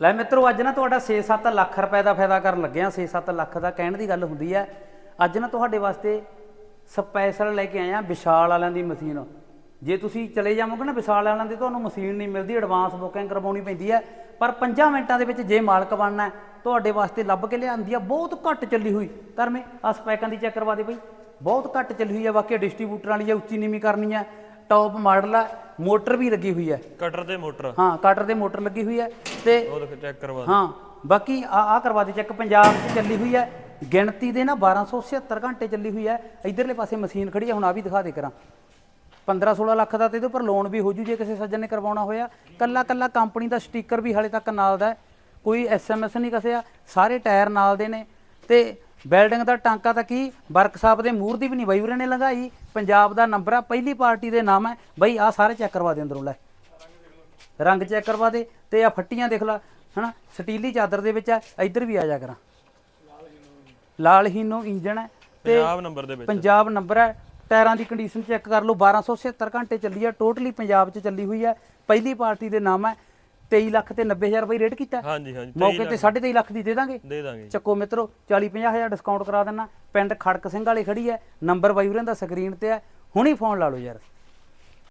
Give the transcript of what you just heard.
ਲੈ ਮਿੱਤਰੋ, ਅੱਜ ਨਾ ਤੁਹਾਡਾ 6-7 ਲੱਖ ਰੁਪਏ ਦਾ ਫਾਇਦਾ ਕਰਨ ਲੱਗਿਆ 6-7 ਲੱਖ ਦਾ ਕਹਿਣ ਦੀ ਗੱਲ ਹੁੰਦੀ ਹੈ। ਅੱਜ ਨਾ ਤੁਹਾਡੇ ਵਾਸਤੇ ਸਪੈਸ਼ਲ ਲੈ ਕੇ ਆਇਆ ਵਿਸ਼ਾਲ ਵਾਲਿਆਂ ਦੀ ਮਸ਼ੀਨ। ਜੇ ਤੁਸੀਂ ਚਲੇ ਜਾਵੋਗੇ ਨਾ ਵਿਸ਼ਾਲ ਵਾਲਿਆਂ ਦੀ, ਤੁਹਾਨੂੰ ਮਸ਼ੀਨ ਨਹੀਂ ਮਿਲਦੀ ਐਡਵਾਂਸ ਬੁਕਿੰਗ ਕਰਵਾਉਣੀ ਪੈਂਦੀ ਹੈ। ਪਰ 5 ਮਿੰਟਾਂ ਦੇ ਵਿੱਚ ਜੇ ਮਾਲਕ ਬਣਨਾ ਤੁਹਾਡੇ ਵਾਸਤੇ ਲੱਭ ਕੇ ਲਿਆਂਦੀ ਆ, ਬਹੁਤ ਘੱਟ ਚੱਲੀ ਹੋਈ। ਧਰਮੇ ਆ ਸਪੈਕਾਂ ਦੀ ਚੈੱਕ ਕਰਵਾ ਦੇ ਬਈ। ਬਹੁਤ ਘੱਟ ਚੱਲੀ ਹੋਈ ਹੈ ਬਾਕੀ ਡਿਸਟ੍ਰੀਬਿਊਟਰ ਵਾਲੀ ਹੈ ਉੱਚੀ ਨੀਵੀਂ ਕਰਨੀ ਹੈ ਟੌਪ ਮਾਡਲ ਹੈ ਮੋਟਰ ਵੀ ਲੱਗੀ ਹੋਈ ਹੈ। ਕਟਰ ਤੇ ਮੋਟਰ। ਹਾਂ ਕਟਰ ਦੇ ਮੋਟਰ ਲੱਗੀ ਹੋਈ ਹੈ ਤੇ ਉਹ ਦੇਖ ਚੈੱਕ ਕਰਵਾ ਦੇ। ਹਾਂ ਬਾਕੀ ਆ ਆ ਕਰਵਾ ਦੇ ਚੈੱਕ ਪੰਜਾਬ 'ਚ ਚੱਲੀ ਹੋਈ ਹੈ। ਗਿਣਤੀ ਦੇ ਨਾ 1276 ਘੰਟੇ ਚੱਲੀ ਹੋਈ ਹੈ। ਇਧਰਲੇ ਪਾਸੇ ਮਸ਼ੀਨ ਖੜੀ ਹੈ ਹੁਣ ਆ ਵੀ ਦਿਖਾ ਦੇ ਕਰਾਂ। 15 16 ਲੱਖ ਦਾ ਤੇ ਇਹਦੇ ਉੱਪਰ ਲੋਨ ਵੀ ਹੋ ਜੂ ਜੇ ਕਿਸੇ ਸੱਜਣ ਨੇ ਕਰਵਾਉਣਾ ਹੋਇਆ। ਕੱਲਾ ਕੱਲਾ ਕੰਪਨੀ ਦਾ ਸਟicker ਵੀ ਹਾਲੇ ਤੱਕ ਨਾਲ ਦਾ ਹੈ। ਕੋਈ ਐਸਐਮਐਸ ਨਹੀਂ ਕਸਿਆ ਸਾਰੇ ਟਾਇਰ ਨਾਲ ਦੇ ਨੇ। ਤੇ ਬਿਲਡਿੰਗ ਦਾ ਟਾਂਕਾ ਤਾਂ ਕੀ? ਵਰਕਸ਼ਾਪ ਦੇ ਮੂਹਰ ਦੀ ਵੀ ਨਹੀਂ ਬਾਈ ਵੀਰੇ ਨੇ ਲੰਘਾਈ। ਪੰਜਾਬ ਦਾ ਨੰਬਰ ਆ ਪਹਿਲੀ ਪਾਰਟੀ ਦੇ ਨਾਮ ਹੈ। ਬਈ ਆ ਸਾਰੇ ਚੈੱਕ ਕਰਵਾ ਦੇ ਅੰਦਰੋਂ ਲੈ। ਰੰਗ ਚੈੱਕ ਕਰਵਾ ਦੇ ਤੇ ਆ ਫੱਟੀਆਂ ਦੇਖ ਲੈ ਹਨਾ? ਸਟੀਲੀ ਚਾਦਰ ਦੇ ਵਿੱਚ ਆ ਇੱਧਰ ਵੀ ਆ ਜਾ ਕਰਾਂ। ਲਾਲ ਹੀਨੋ ਇੰਜਣ ਹੈ ਤੇ ਪੰਜਾਬ ਨੰਬਰ ਦੇ ਵਿੱਚ। ਪੰਜਾਬ ਨੰਬਰ ਹੈ। ਟਾਇਰਾਂ ਦੀ ਕੰਡੀਸ਼ਨ ਚੈੱਕ ਕਰ ਲਓ 1276 ਘੰਟੇ ਚੱਲੀ ਹੈ ਟੋਟਲੀ ਪੰਜਾਬ 'ਚ ਚੱਲੀ ਹੋਈ ਹੈ ਪਹਿਲੀ ਪਾਰਟੀ ਦੇ ਨਾਮ ਹੈ 23 ਲੱਖ ਤੇ 90000 ਰੁਪਏ ਰੇਟ ਕੀਤਾ। ਹਾਂਜੀ ਹਾਂਜੀ ਮੌਕੇ ਤੇ 23.5 ਲੱਖ ਦੀ ਦੇ ਦਾਂਗੇ। ਦੇ ਦਾਂਗੇ। ਚੱਕੋ ਮਿੱਤਰੋ 40 ਹਜ਼ਾਰ ਡਿਸਕਾਊਂਟ ਕਰਾ ਦੇਣਾ ਪਿੰਡ ਖੜਕ ਸਿੰਘ ਵਾਲੀ ਖੜੀ ਹੈ ਨੰਬਰ ਬਾਈ ਉਰੇ ਦਾ ਸਕਰੀਨ ਤੇ ਹੈ ਹੁਣੀ ਫੋਨ ਲਾ ਲਓ ਯਾਰ।